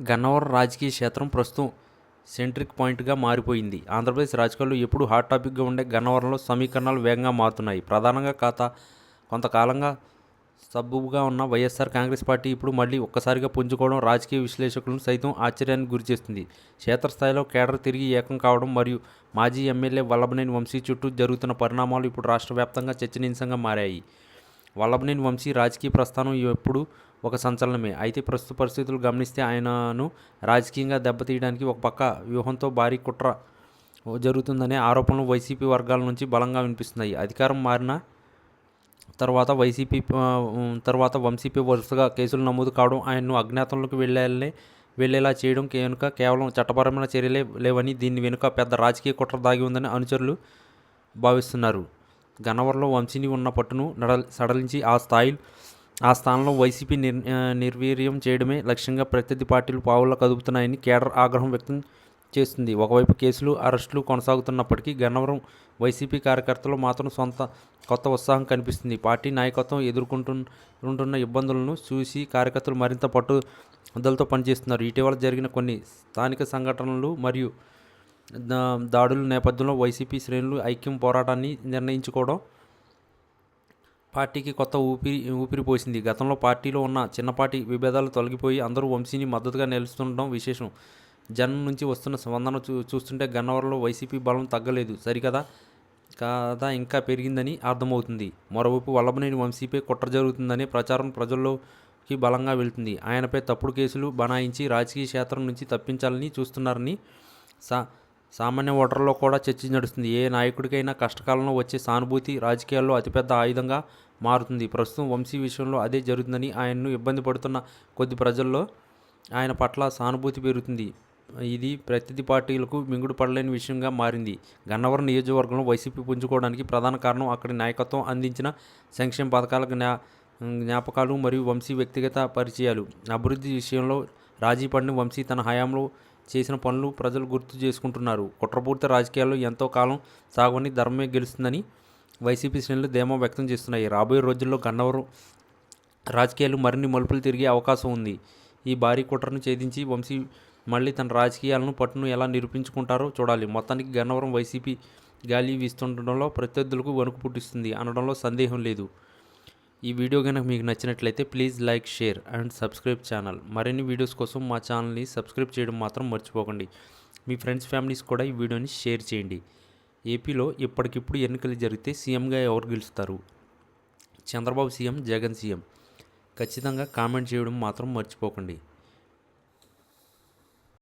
గన్నవరం రాజకీయ క్షేత్రం ప్రస్తుతం సెంట్రిక్ పాయింట్గా మారిపోయింది. ఆంధ్రప్రదేశ్ రాజకీయాల్లో ఎప్పుడు హాట్ టాపిక్గా ఉండే గన్నవరంలో సమీకరణాలు వేగంగా మారుతున్నాయి. ప్రధానంగా కాత కొంతకాలంగా సబ్బుగా ఉన్న వైఎస్ఆర్ కాంగ్రెస్ పార్టీ ఇప్పుడు మళ్ళీ ఒక్కసారిగా పుంజుకోవడం రాజకీయ విశ్లేషకులను సైతం ఆశ్చర్యానికి గురిచేస్తుంది క్షేత్రస్థాయిలో కేడర్ తిరిగి ఏకం కావడం మరియు మాజీ ఎమ్మెల్యే వల్లభనేని వంశీ చుట్టూ జరుగుతున్న పరిణామాలు ఇప్పుడు రాష్ట్ర వ్యాప్తంగా చర్చనీయాంశంగా మారాయి. వల్లభనేని వంశీ రాజకీయ ప్రస్థానం ఎప్పుడు ఒక సంచలనమే. అయితే ప్రస్తుత పరిస్థితులు గమనిస్తే ఆయనను రాజకీయంగా దెబ్బతీయడానికి ఒక పక్క వ్యూహంతో భారీ కుట్ర జరుగుతుందనే ఆరోపణలు వైసీపీ వర్గాల నుంచి బలంగా వినిపిస్తున్నాయి. అధికారం మారిన తర్వాత వైసీపీ తర్వాత వంశీపీ వరుసగా కేసులు నమోదు కావడం ఆయన్ను అజ్ఞాతంలోకి వెళ్ళాలని వెళ్ళేలా చేయడం వెనుక కేవలం చట్టపరమైన చర్యలే లేవని దీని వెనుక పెద్ద రాజకీయ కుట్ర దాగి ఉందని అనుచరులు భావిస్తున్నారు. గన్నవరంలో వంశీని ఉన్న పట్టును నడ సడలించి ఆ స్థాయి ఆ స్థానంలో వైసీపీ నిర్ నిర్వీర్యం చేయడమే లక్ష్యంగా ప్రత్యర్థి పార్టీలు పావుల్లో కదుపుతున్నాయని కేడర్ ఆగ్రహం వ్యక్తం చేస్తుంది. ఒకవైపు కేసులు అరెస్టులు కొనసాగుతున్నప్పటికీ గన్నవరం వైసీపీ కార్యకర్తలు మాత్రం సొంత కొత్త ఉత్సాహం కనిపిస్తుంది. పార్టీ నాయకత్వం ఎదుర్కొంటున్న ఇబ్బందులను చూసి కార్యకర్తలు మరింత పట్టుదలతో పనిచేస్తున్నారు. ఇటీవల జరిగిన కొన్ని స్థానిక సంఘటనలు మరియు దా- దాడుల నేపథ్యంలో వైసీపీ శ్రేణులు ఐక్యం పోరాటాన్ని నిర్ణయించుకోవడం పార్టీకి కొత్త ఊపిరి ఊపిరి పోసింది. గతంలో పార్టీలో ఉన్న చిన్నపాటి విభేదాలు తొలగిపోయి అందరూ వంశీని మద్దతుగా నిలుస్తుండడం విశేషం. జనం నుంచి వస్తున్న స్పందన చూ చూస్తుంటే గన్నవరంలో వైసీపీ బలం తగ్గలేదు. సరికదా? కాదా? ఇంకా పెరిగిందని అర్థమవుతుంది. మరోవైపు వల్లభనేని వంశీపై కుట్ర జరుగుతుందనే ప్రచారం ప్రజల్లోకి బలంగా వెళ్తుంది. ఆయనపై తప్పుడు కేసులు బనాయించి రాజకీయ క్షేత్రం నుంచి తప్పించాలని చూస్తున్నారని సా సామాన్య ఓటర్లో కూడా చర్చ నడుస్తుంది. ఏ నాయకుడికైనా కష్టకాలంలో వచ్చే సానుభూతి రాజకీయాల్లో అతిపెద్ద ఆయుధంగా మారుతుంది. ప్రస్తుతం వంశీ విషయంలో అదే జరుగుతుందని ఆయన్ను ఇబ్బంది పడుతున్న కొద్ది ప్రజల్లో ఆయన పట్ల సానుభూతి పెరుగుతుంది. ఇది ప్రతిది పార్టీలకు మింగుడు పడలేని విషయంగా మారింది. గన్నవరం నియోజకవర్గంలో వైసీపీ పుంజుకోవడానికి ప్రధాన కారణం అక్కడి నాయకత్వం అందించిన సంక్షేమ పథకాల జ్ఞా జ్ఞాపకాలు మరియు వంశీ వ్యక్తిగత పరిచయాలు. అభివృద్ధి విషయంలో రాజీ పడిన వంశీ తన హయాంలో చేసిన పనులు ప్రజలు గుర్తు చేసుకుంటున్నారు. కుట్రపూర్తి రాజకీయాల్లో ఎంతో కాలం సాగుని ధర్మమే గెలుస్తుందని వైసీపీ శ్రేణులు ధీమా వ్యక్తం చేస్తున్నాయి. రాబోయే రోజుల్లో గన్నవరం రాజకీయాలు మరిన్ని మలుపులు తిరిగే అవకాశం ఉంది. ఈ భారీ కుట్రను ఛేదించి వంశీ మళ్ళీ తన రాజకీయాలను పట్టును ఎలా నిరూపించుకుంటారో చూడాలి. మొత్తానికి గన్నవరం వైసీపీ గాలి వీస్తుండడంలో ప్రత్యర్థులకు వణుకు పుట్టిస్తుంది. అనడంలో సందేహం లేదు. ఈ వీడియో కనుక మీకు నచ్చినట్లయితే please like share and subscribe channel. మరిన్ని వీడియోస్ కోసం మా ఛానల్ని సబ్స్క్రైబ్ చేయడం మాత్రం మర్చిపోకండి. మీ ఫ్రెండ్స్ ఫ్యామిలీస్ కూడా ఈ వీడియోని షేర్ చేయండి. ఏపీలో ఇప్పటికిప్పుడు ఎన్నికలు జరిగితే సీఎంగా ఎవరు గెలుస్తారు? Chandrababu CM Jagan CM. ఖచ్చితంగా కామెంట్ చేయడం మాత్రం మర్చిపోకండి.